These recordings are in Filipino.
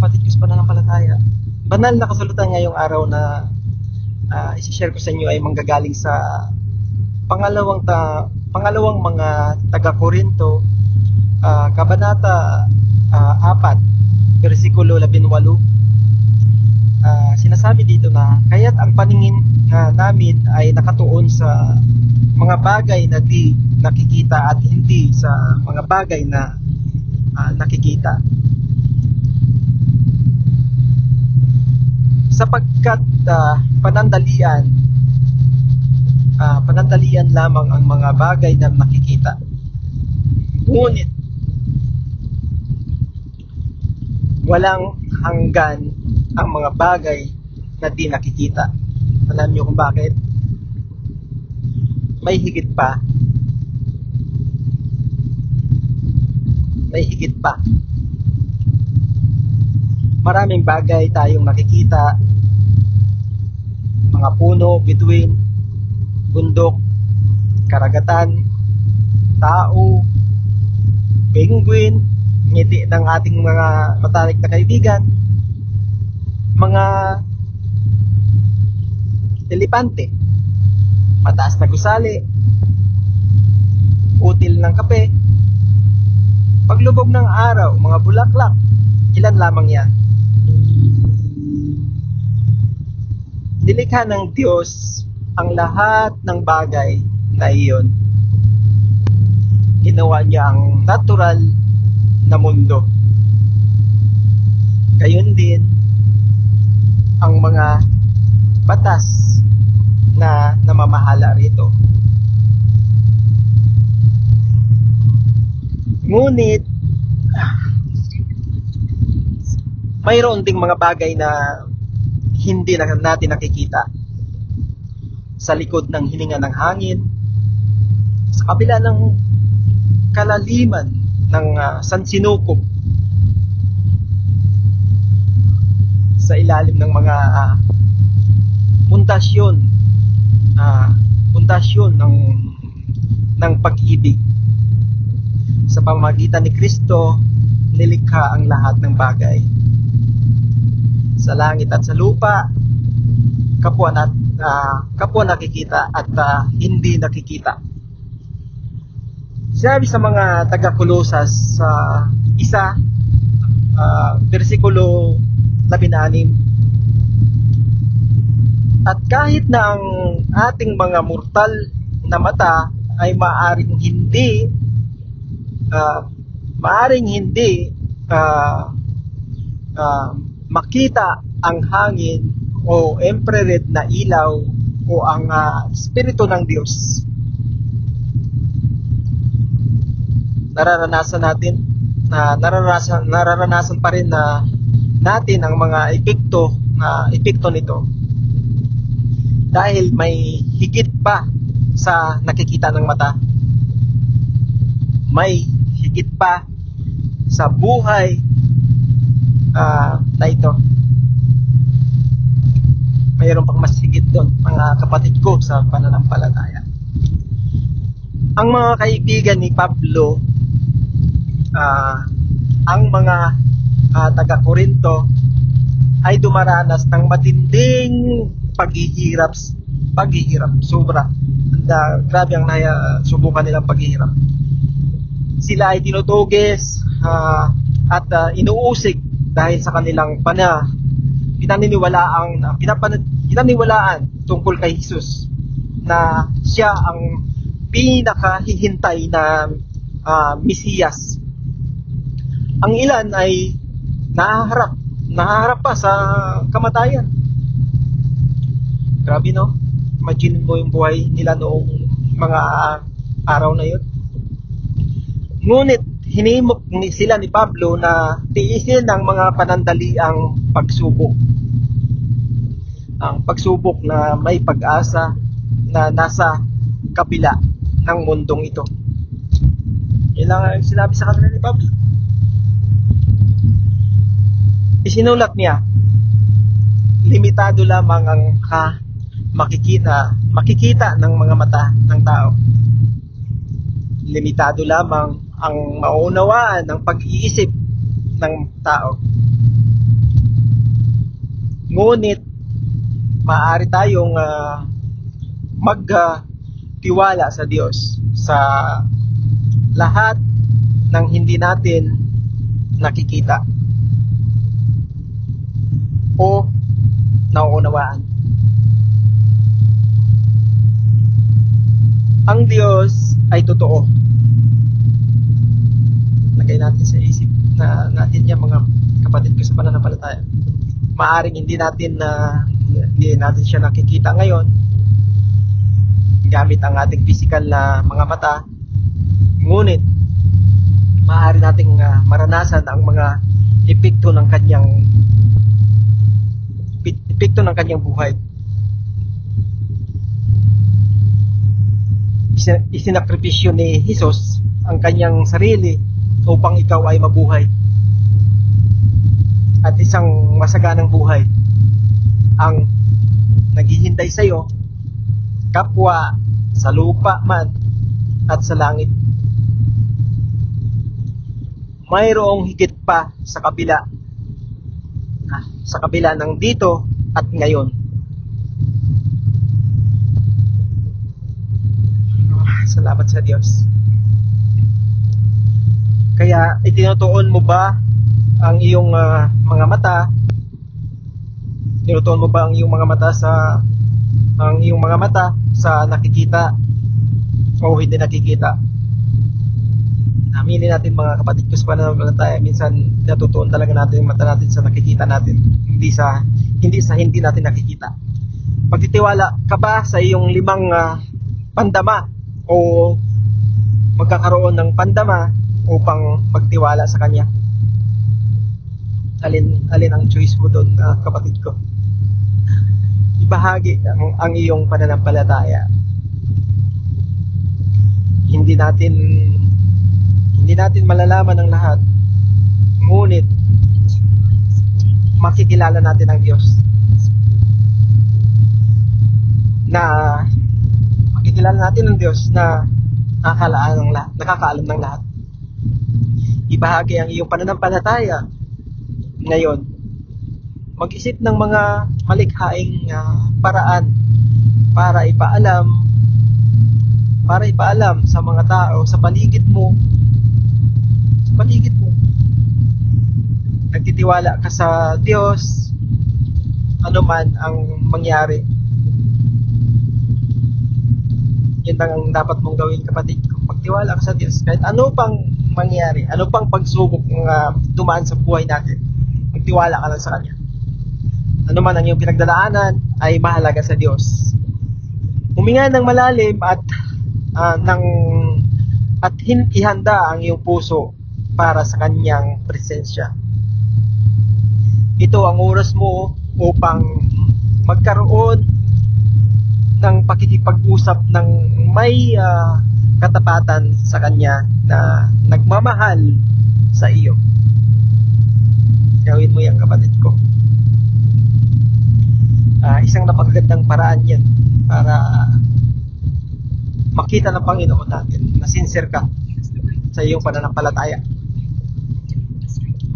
kapatid ko sa pananampalataya. Banal na kasulatan ngayong araw na uh, isi-share ko sa inyo ay manggagaling sa pangalawang ta, pangalawang mga taga-Korinto, uh, kabanata uh, 4, versikulo 18. Uh, sinasabi dito na kaya't ang paningin uh, namin ay nakatuon sa mga bagay na di nakikita at hindi sa mga bagay na uh, nakikita. Sapagkat uh, panandalian uh, panandalian lamang ang mga bagay na nakikita ngunit walang hanggan ang mga bagay na di nakikita. Alam niyo kung bakit? May higit pa. May higit pa. Maraming bagay tayong nakikita mga puno, bituin, bundok, karagatan, tao, penguin, ngiti ng ating mga matalik na kaibigan, mga elepante, mataas na gusali, util ng kape, paglubog ng araw, mga bulaklak, ilan lamang yan. Nilikha ng Diyos ang lahat ng bagay na iyon. Ginawa niya ang natural na mundo. Gayon din ang mga batas na namamahala rito. Ngunit, mayroon ding mga bagay na hindi na natin nakikita. Sa likod ng hininga ng hangin sa kabila ng kalaliman ng uh, sansinukob sa ilalim ng mga uh, pundasyon uh, pundasyon ng ng pag-ibig. Sa pamamagitan ni Kristo nilikha ang lahat ng bagay sa langit at sa lupa kapwa na uh, kapwa nakikita at uh, hindi nakikita. Sinabi sa mga taga-Kolosas sa uh, isa uh, versikulo 16 At kahit na ang ating mga mortal na mata ay maaring hindi uh, maaring hindi uh, uh, makita ang hangin o infrared na ilaw o ang uh, espiritu ng Diyos. Nararanasan natin na nararanasan nararanasan pa rin na natin ang mga epekto na uh, epekto nito. Dahil may higit pa sa nakikita ng mata. May higit pa sa buhay uh, na ito. Mayroon pang mas higit doon, mga kapatid ko sa pananampalataya. Ang mga kaibigan ni Pablo, uh, ang mga uh, taga-Korinto, ay dumaranas ng matinding paghihirap, paghihirap, sobra. Uh, grabe ang naya, subukan nilang paghihirap. Sila ay tinutuges uh, at uh, inuusig dahil sa kanilang pana pinaniniwalaang pinapan, pinaniniwalaan tungkol kay Jesus na siya ang pinakahihintay na uh, Mesiyas. Ang ilan ay nahaharap, nahaharap pa sa kamatayan. Grabe no? Imagine mo yung buhay nila noong mga araw na yun. Ngunit hinimok ni sila ni Pablo na tiisin ang mga panandaliang pagsubok. Ang pagsubok na may pag-asa na nasa kabila ng mundong ito. Yan ang sinabi sa kanila ni Pablo. Isinulat niya, limitado lamang ang ka makikita, makikita ng mga mata ng tao. Limitado lamang ang maunawaan ng pag-iisip ng tao. Ngunit, maaari tayong uh, magtiwala sa Diyos sa lahat ng hindi natin nakikita o nauunawaan. Ang Diyos ay totoo. Lagay natin sa isip na natin yan mga kapatid ko sa pananampalataya. Maaring hindi natin na uh, hindi natin siya nakikita ngayon gamit ang ating physical na mga mata. Ngunit maaari nating uh, maranasan ang mga epekto ng kanyang epekto ng kanyang buhay. Isinakripisyo ni Jesus ang kanyang sarili upang ikaw ay mabuhay. At isang masaganang buhay ang naghihintay sa iyo kapwa sa lupa man at sa langit. Mayroong higit pa sa kabila sa kabila ng dito at ngayon. Salamat sa Diyos. Kaya itinutuon mo ba ang iyong uh, mga mata? Tinutuon mo ba ang iyong mga mata sa ang iyong mga mata sa nakikita o hindi nakikita? Aminin natin mga kapatid ko sa pananampalataya, minsan natutuon talaga natin yung mata natin sa nakikita natin, hindi sa hindi sa hindi natin nakikita. Magtitiwala ka ba sa iyong limang uh, pandama o magkakaroon ng pandama upang magtiwala sa kanya? Alin alin ang choice mo doon, uh, kapatid ko? Ibahagi ang, ang iyong pananampalataya. Hindi natin hindi natin malalaman ang lahat. Ngunit, makikilala natin ang Diyos. Na makikilala natin ang Diyos na nakakalaan ng lahat, nakakaalam ng lahat. Ibahagi ang iyong pananampalataya ngayon. Mag-isip ng mga malikhaing uh, paraan para ipaalam para ipaalam sa mga tao sa paligid mo paligid mo. Nagtitiwala ka sa Diyos, ano man ang mangyari. Yun lang ang dapat mong gawin kapatid ko. Magtiwala ka sa Diyos. Kahit ano pang mangyari, ano pang pagsubok ng uh, dumaan sa buhay natin, magtiwala ka lang sa Kanya. Ano man ang iyong pinagdadaanan ay mahalaga sa Diyos. Huminga ng malalim at uh, ng at hin- ihanda ang iyong puso para sa kanyang presensya. Ito ang oras mo upang magkaroon ng pakikipag-usap ng may uh, katapatan sa kanya na nagmamahal sa iyo. Gawin mo yan kapatid ko. Uh, isang napagandang paraan yan para makita ng Panginoon natin na sincere ka sa iyong pananampalataya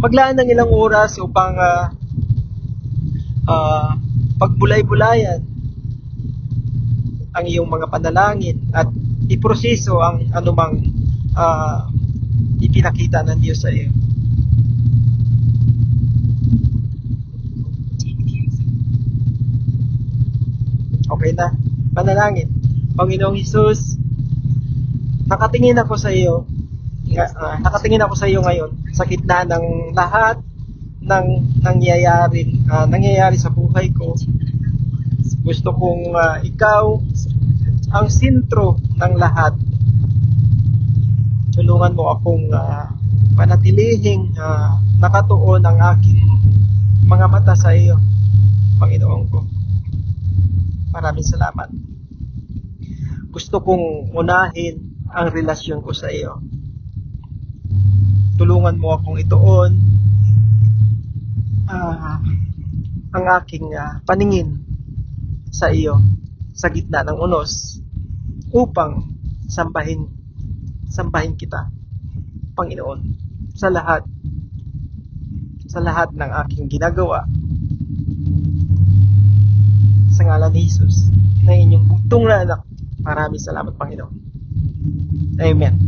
maglaan ng ilang oras upang uh, uh, pagbulay-bulayan ang iyong mga panalangin at iproseso ang anumang uh, ipinakita ng Diyos sa iyo. Okay na. Panalangin. Panginoong Hesus, nakatingin ako sa iyo uh, nakatingin ako sa iyo ngayon sa gitna ng lahat ng nangyayari uh, nangyayari sa buhay ko. Gusto kong uh, ikaw ang sentro ng lahat. Tulungan mo akong uh, panatilihing uh, nakatuon ang aking mga mata sa iyo, Panginoon ko. Maraming salamat. Gusto kong unahin ang relasyon ko sa iyo tulungan mo akong ituon uh, ang aking uh, paningin sa iyo sa gitna ng unos upang sambahin sambahin kita, Panginoon, sa lahat, sa lahat ng aking ginagawa. Sa ngalan ni Jesus, na inyong bugtong na anak, marami salamat, Panginoon. Amen.